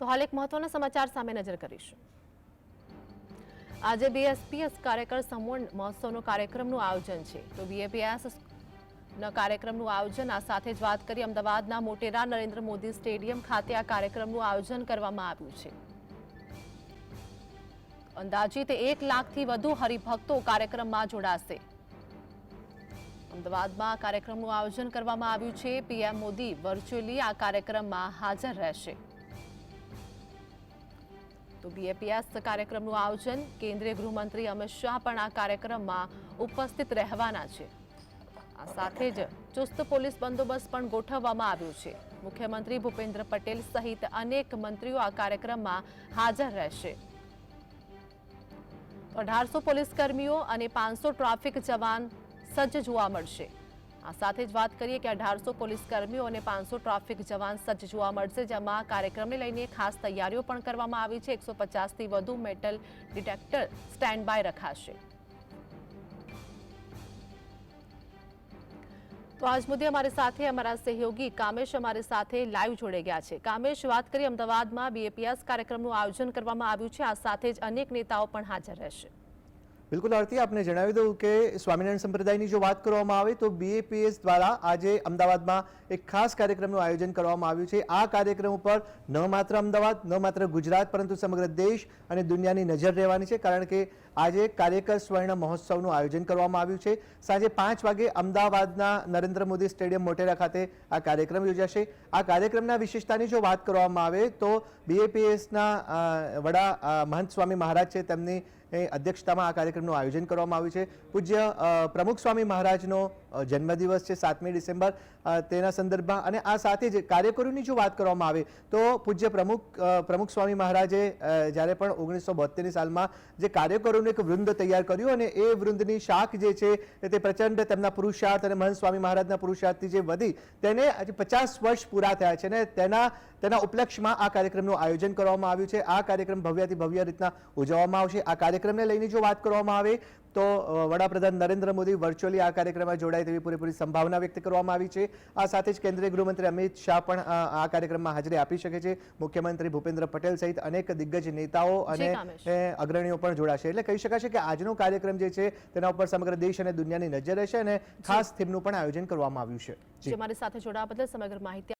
તો હાલ એક મહત્વના સમાચાર સામે નજર કરીશું. આજે બીએસપીએસ કાર્યકર સંવર્ણ મહોત્સવનો કાર્યક્રમનું આયોજન છે. તો બીએપીએસ કાર્યક્રમનું આયોજન, આ સાથે જ વાત કરી અમદાવાદના મોટેરા નરેન્દ્ર મોદી સ્ટેડિયમ ખાતે આ કાર્યક્રમનું આયોજન કરવામાં આવ્યું છે. અંદાજિત એક લાખથી વધુ હરિભક્તો કાર્યક્રમમાં જોડાશે. અમદાવાદમાં આ કાર્યક્રમનું આયોજન કરવામાં આવ્યું છે. પીએમ મોદી વર્ચ્યુઅલી આ કાર્યક્રમમાં હાજર રહેશે. તો બીએપીએસ કાર્યક્રમનું આયોજન કેન્દ્રીય ગૃહમંત્રી અમિત શાહ પણ આ કાર્યક્રમમાં ઉપસ્થિત રહેવાના છે. આ સાથે જ ચુસ્ત પોલીસ બંદોબસ્ત પણ ગોઠવવામાં આવ્યો છે. મુખ્યમંત્રી ભૂપેન્દ્ર પટેલ સહિત અનેક મંત્રીઓ આ કાર્યક્રમમાં હાજર રહેશે. અઢારસો પોલીસ કર્મીઓ અને પાંચસો ટ્રાફિક જવાન સજ્જ જોવા મળશે. આ સાથે જ વાત કરીએ કે અઢારસો પોલીસ કર્મીઓ અને પાંચસો ટ્રાફિક જવાન સજ્જ જોવા મળશે, જેમાં કાર્યક્રમને લઈને ખાસ તૈયારીઓ પણ કરવામાં આવી છે. એકસો પચાસથી વધુ મેટલ ડિટેક્ટર સ્ટેન્ડ બાય રખાશે. તો આજ મુદ્દે અમારી સાથે અમારા સહયોગી કામેશ અમારી સાથે લાઈવ જોડાઈ ગયા છે. કામેશ, વાત કરી અમદાવાદમાં બીએપીએસ કાર્યક્રમનું આયોજન કરવામાં આવ્યું છે. આ સાથે જ અનેક નેતાઓ પણ હાજર રહેશે. બિલકુલ આરતી, આપને જણાવી દઉં કે સ્વામિનારાયણ સંપ્રદાયની જો વાત કરવામાં આવે તો બીએપીએસ દ્વારા આજે અમદાવાદમાં એક ખાસ કાર્યક્રમનું આયોજન કરવામાં આવ્યું છે. આ કાર્યક્રમ ઉપર ન માત્ર અમદાવાદ, ન માત્ર ગુજરાત, પરંતુ સમગ્ર દેશ અને દુનિયાની નજર રહેવાની છે, કારણ કે આજે કાર્યકર સ્વર્ણ મહોત્સવનું આયોજન કરવામાં આવ્યું છે. સાંજે પાંચ વાગે અમદાવાદના નરેન્દ્ર મોદી સ્ટેડિયમ મોટેરા ખાતે આ કાર્યક્રમ યોજાશે. આ કાર્યક્રમના વિશેષતાની જો વાત કરવામાં આવે તો બીએપીએસના વડા મહંત સ્વામી મહારાજ છે, તેમની અધ્યક્ષતામાં આ કાર્યક્રમનું આયોજન કરવામાં આવ્યું છે. પૂજ્ય પ્રમુખ સ્વામી મહારાજનો જન્મદિવસ છે સાતમી ડિસેમ્બર તેના સંદર્ભમાં. અને આ સાથે જ કાર્યકરોની જો વાત કરવામાં આવે, તો પૂજ્ય પ્રમુખ પ્રમુખ સ્વામી મહારાજે જ્યારે પણ ઓગણીસો બોતેરની સાલમાં જે કાર્યકરોનું એક વૃંદ તૈયાર કર્યું અને એ વૃંદની શાખ જે છે તે પ્રચંડ તેમના પુરુષાર્થ અને મહંત સ્વામી મહારાજના પુરુષાર્થથી જે વધી, તેને આજે પચાસ વર્ષ પૂરા થયા છે અને તેના તેના ઉપલક્ષમાં આ કાર્યક્રમનું આયોજન કરવામાં આવ્યું છે. આ કાર્યક્રમ ભવ્યથી ભવ્ય રીતના ઉજવવામાં આવશે. આ કાર્યક્રમને લઈને જો વાત કરવામાં આવે, તો વડાપ્રધાન નરેન્દ્ર મોદી વર્ચ્યુઅલી આ કાર્યક્રમમાં જોડાય તેવી પૂરેપૂરી સંભાવના વ્યક્ત કરવામાં આવી છે. આ સાથે જ કેન્દ્રીય ગૃહમંત્રી અમિત શાહ પણ આ કાર્યક્રમમાં હાજરી આપી શકે છે. મુખ્યમંત્રી ભૂપેન્દ્ર પટેલ સહિત અનેક દિગ્ગજ નેતાઓ અને અગ્રણીઓ પણ જોડાશે. એટલે કહી શકાશે કે આજનો કાર્યક્રમ જે છે તેના ઉપર સમગ્ર દેશ અને દુનિયાની નજર રહેશે અને ખાસ થીમનું પણ આયોજન કરવામાં આવ્યું છે. જી. જે મારી સાથે જોડાવા બદલ સમગ્ર માહિતી